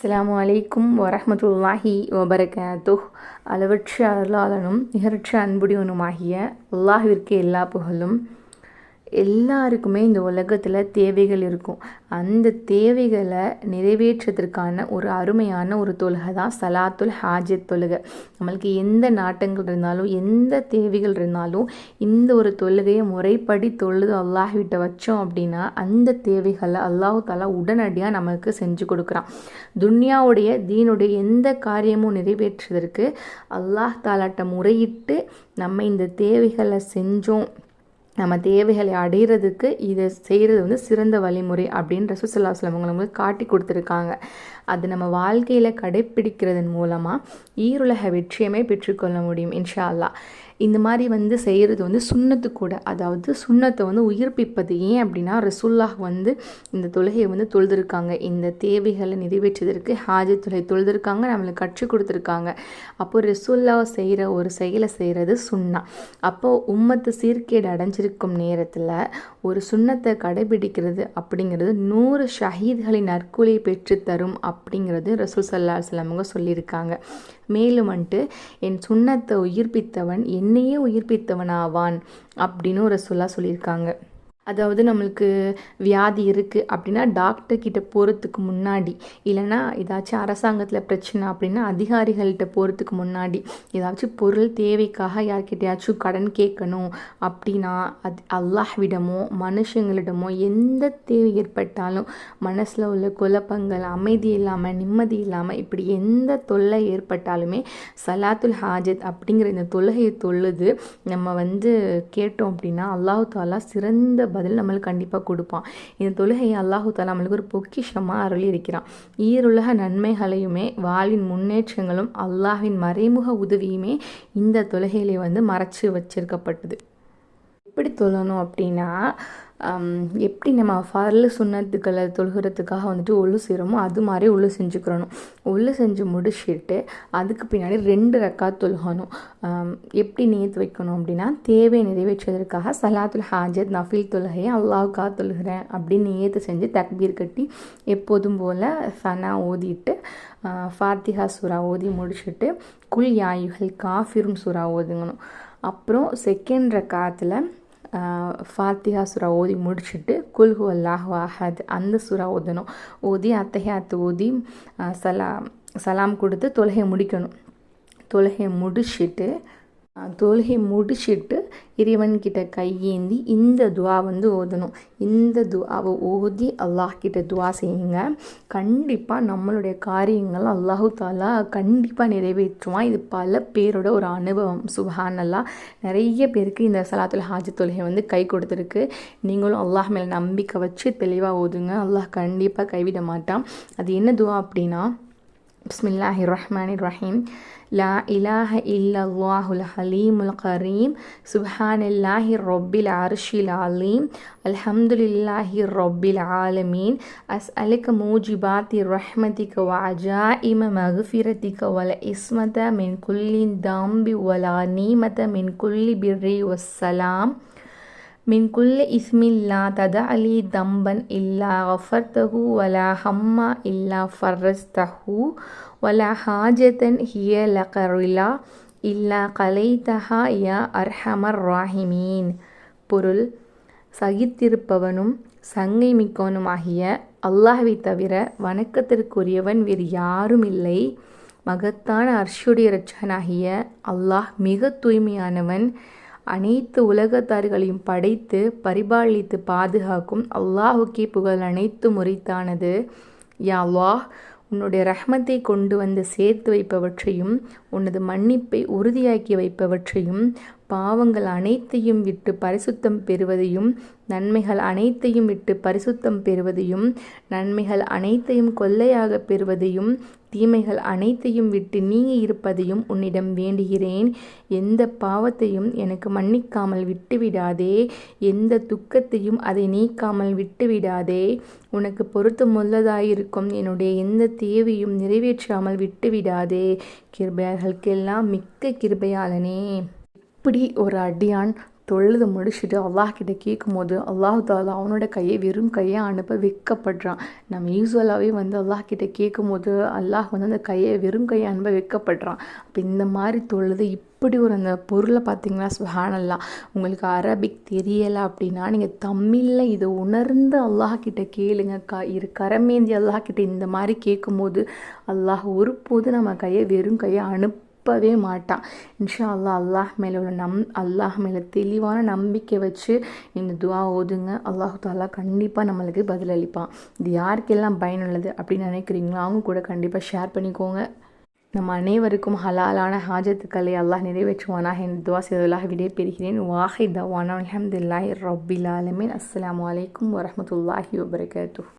அஸ்லாம் அலைக்கும் வரமத்துல்லாஹி வபரகாத்து. அளவற்ற அருளாளனும் நிகரற்ற அன்புடையவனுமாகிய அல்லாஹிற்கு எல்லா புகழும். எல்லாருக்குமே இந்த உலகத்தில் தேவைகள் இருக்கும். அந்த தேவைகளை நிறைவேற்றத்திற்கான ஒரு அருமையான ஒரு தொழுகை தான் சலாத்துல் ஹாஜத் தொழுகை. நம்மளுக்கு எந்த நாட்டங்கள் இருந்தாலும் எந்த தேவைகள் இருந்தாலும் இந்த ஒரு தொழுகையை முறைப்படி தொழுது அல்லாஹ்விட்ட வச்சோம் அப்படின்னா அந்த தேவைகளை அல்லாஹு தாலா உடனடியாக நமக்கு செஞ்சு கொடுக்குறான். துன்யாவுடைய தீனுடைய எந்த காரியமும் நிறைவேற்றுவதற்கு அல்லாஹ் தாலாட்ட முறையிட்டு நம்ம இந்த தேவைகளை செஞ்சோம். நம்ம தேவைகளை அடையிறதுக்கு இதை செய்கிறது வந்து சிறந்த வழிமுறை அப்படின்னு ரசூசல்லா சிலவங்களை வந்து காட்டி கொடுத்துருக்காங்க. அது நம்ம வாழ்க்கையில் கடைப்பிடிக்கிறதன் மூலமாக ஈருலக வெற்றியமே பெற்றுக்கொள்ள முடியும் இன்ஷா அல்லாஹ். இந்த மாதிரி வந்து செய்கிறது வந்து சுண்ணத்து கூட. அதாவது சுண்ணத்தை வந்து உயிர்ப்பிப்பது ஏன் அப்படின்னா ரசுல்லாஹ் வந்து இந்த தொழுகையை வந்து தொழுதுருக்காங்க. இந்த தேவைகளை நிறைவேற்றுவதற்கு ஹாஜி தொலை தொழுதுருக்காங்க நம்மளுக்கு கற்றுக் கொடுத்துருக்காங்க. அப்போ ரசுல்லா செய்கிற ஒரு செயலை செய்கிறது சுண்ணா. அப்போது உம்மத்து சீர்கேடு அடைஞ்சிருக்கும் நேரத்தில் ஒரு சுண்ணத்தை கடைபிடிக்கிறது அப்படிங்கிறது நூறு ஷஹீத்களின் நற்கூலியை பெற்றுத்தரும் அப்படிங்கிறது ரசூல் சல்லா அலுவலமங்க சொல்லியிருக்காங்க. மேலும் வந்துட்டு என் சுண்ணத்தை உயிர்ப்பித்தவன் என் என்னையே உயிர்ப்பித்தவனாவான் அப்படின்னு ஒரு சொல்லா சொல்லியிருக்காங்க. அதாவது நம்மளுக்கு வியாதி இருக்குது அப்படின்னா டாக்டர்கிட்ட போகிறதுக்கு முன்னாடி இல்லைனா ஏதாச்சும் அரசாங்கத்தில் பிரச்சனை அப்படின்னா அதிகாரிகள்கிட்ட போகிறதுக்கு முன்னாடி ஏதாச்சும் பொருள் தேவைக்காக யார்கிட்டயாச்சும் கடன் கேட்கணும் அப்படின்னா அது அல்லாஹ்விடமோ மனுஷங்களிடமோ எந்த தேவை ஏற்பட்டாலும் மனசில் உள்ள குழப்பங்கள் அமைதி இல்லாமல் நிம்மதி இல்லாமல் இப்படி எந்த தொல்லை ஏற்பட்டாலுமே சலாத்துல் ஹாஜத் அப்படிங்கிற இந்த தொல்லையை தொழுது நம்ம வந்து கேட்டோம் அப்படின்னா அல்லாஹு தாலா சிறந்த பதில் நம்மளுக்கு கண்டிப்பாக கொடுப்பான். இந்த தொழுகையை அல்லாஹு தாலா நம்மளுக்கு ஒரு பொக்கிஷமாக அருளி இருக்கிறான் ஈருலக நன்மைகளையுமே வாளின் முன்னேற்றங்களும் அல்லாஹின் மறைமுக உதவியுமே இந்த தொழுகையிலே வந்து மறைச்சு வச்சிருக்கப்பட்டது. எப்படி தொழணும் அப்படின்னா எப்படி நம்ம ஃபர்லு சுண்ணத்துக்களை தொழுகிறதுக்காக வந்துட்டு ஒழு செய்கிறோமோ அது மாதிரி ஒழு செஞ்சுக்கிறணும். ஒழு செஞ்சு முடிச்சுட்டு அதுக்கு பின்னாடி ரெண்டு ரெக்கா தொழுகணும். எப்படி நீத்து வைக்கணும் அப்படின்னா தேவை நிறைவேற்றுவதற்காக சலாத்துல் ஹாஜத் நஃபில் தொழுகையை அல்லாவுக்காக தொழுகிறேன் அப்படின்னு நேற்று செஞ்சு தக்பீர் கட்டி எப்போதும் போல் சனா ஓதிட்டு ஃபாத்திஹா சுறா ஓதி முடிச்சுட்டு குல் யாயுகள் காஃபிரும் சுறா ஓதுங்கணும். அப்புறம் செகண்ட் ரக்காத்தில் ஃபாத்திஹா சுரா ஓதி முடிச்சுட்டு குல்ஹு அல்லாஹு அஹத் அந்த சுரா ஓதணும். ஓதி அத்தஹியாத்து ஓதி சலாம் சலாம் கொடுத்து தொழுகை முடிக்கணும். தொழுகையை முடிச்சுட்டு தொழுகை முடிச்சுட்டு இறைவன்கிட்ட கையேந்தி இந்த துவா வந்து ஓதணும். இந்த துவாவை ஓதி அல்லாஹ் கிட்ட துவா செய்யுங்க. கண்டிப்பாக நம்மளுடைய காரியங்கள் அல்லாஹு தாலா கண்டிப்பாக நிறைவேற்றுவான். இது பல பேரோட ஒரு அனுபவம். சுபஹானல்லா. நிறைய பேருக்கு இந்த சலாத்துல் ஹாஜி தொழுகை வந்து கை கொடுத்துருக்கு. நீங்களும் அல்லாஹ் மேலே நம்பிக்கை வச்சு தெளிவாக ஓதுங்க. அல்லாஹ் கண்டிப்பாக கைவிட மாட்டான். அது என்ன துவா அப்படின்னா بسم الله الرحمن الرحيم لا إله إلا الله الحليم القريم سبحان الله رب العرش العليم الحمد لله رب العالمين أسألك موجبات رحمتك وعجائم مغفرتك والإسمة من كل ذنب ولا نيمة من كل بر والسلام من كل اسم لا تدع لي ذنبا إلا غفرته ولا هم إلا فرجته ولا حاجة هي لك رلا إلا قليتها يا أرحم الراحمين பொருள் சகித்திருப்பவனும் சங்கை மிக்கவனுமாகிய அல்லாஹ்வை தவிர வணக்கத்திற்குரியவன் வேறு யாரும் இல்லை மகத்தான அர்ஷுடைய ரச்சகனாகிய அல்லாஹ் மிக தூய்மையானவன் அனைத்து உலகத்தார்களையும் படைத்து பரிபாலித்து பாதுகாக்கும் அல்லாஹுக்கே புகழ் அனைத்து முறைத்தானது. யா அல்லாஹ் உன்னுடைய ரஹ்மத்தை கொண்டு வந்து சேர்த்து வைப்பவற்றையும் உனது மன்னிப்பை உறுதியாக்கி வைப்பவற்றையும் பாவங்கள் அனைத்தையும் விட்டு பரிசுத்தம் பெறுவதையும் நன்மைகள் அனைத்தையும் விட்டு பரிசுத்தம் பெறுவதையும் நன்மைகள் அனைத்தையும் கொள்ளையாக பெறுவதையும் தீமைகள் அனைத்தையும் விட்டு நீங்கி இருப்பதையும் உன்னிடம் வேண்டுகிறேன். எந்த பாவத்தையும் எனக்கு மன்னிக்காமல் விட்டுவிடாதே. எந்த துக்கத்தையும் அதை நீக்காமல் விட்டுவிடாதே. உனக்கு பொருத்தமுள்ளதாயிருக்கும் என்னுடைய எந்த தேவையும் நிறைவேற்றாமல் விட்டுவிடாதே. கிருபையார்களுக்கெல்லாம் மிக்க கிருபையாளனே. இப்படி ஒரு அடியான் தொழுது முடிச்சுட்டு அல்லாஹ் கிட்ட கேட்கும்போது அல்லாஹ் தாலா அவனோட கையை வெறும் கையை அனுப்ப வெட்கப்படுறான் நம்ம யூஸ்வலாகவே வந்து அல்லாஹ் கிட்ட கேட்கும்போது அல்லாஹ் வந்து அந்த கையை வெறும் கையை அனுப்ப வெட்கப்படுறான் அப்போ இந்த மாதிரி தொழுது இப்படி ஒரு அந்த பொருளை பார்த்தீங்கன்னா சுஹானல்லாம் உங்களுக்கு அரபிக் தெரியலை அப்படின்னா நீங்கள் தமிழில் இதை உணர்ந்து அல்லாஹ் கிட்ட கேளுங்க க இரு கரமேந்தி அல்லாஹ் கிட்ட இந்த மாதிரி கேட்கும்போது அல்லாஹ் ஒருபோது நம்ம கையை வெறும் கையை அனுப்பவே மாட்டான் இன்ஷா அல்லாஹ் அல்லாஹ் மேலே உள்ள நம் அல்லாஹ் மேலே தெளிவான நம்பிக்கை வச்சு இந்த துவா ஓதுங்க. அல்லாஹு தாலா கண்டிப்பாக நம்மளுக்கு பதிலளிப்பான் இது யாருக்கெல்லாம் பயனுள்ளது அப்படின்னு நினைக்கிறீங்களோ அவங்க கூட கண்டிப்பாக ஷேர் பண்ணிக்கோங்க. நம்ம அனைவருக்கும் ஹலாலான ஹாஜத்துக்களை அல்லாஹ் நிறைவேற்றுவானாக என் துவா செய்தலாக விடைபெறுகிறேன். வாஹி தவானா அலமதுல்லாஹி ரபில் ஆலமின். அஸ்லாம் வலைக்கம் வரமத்துல்லாஹி வபரகாத்து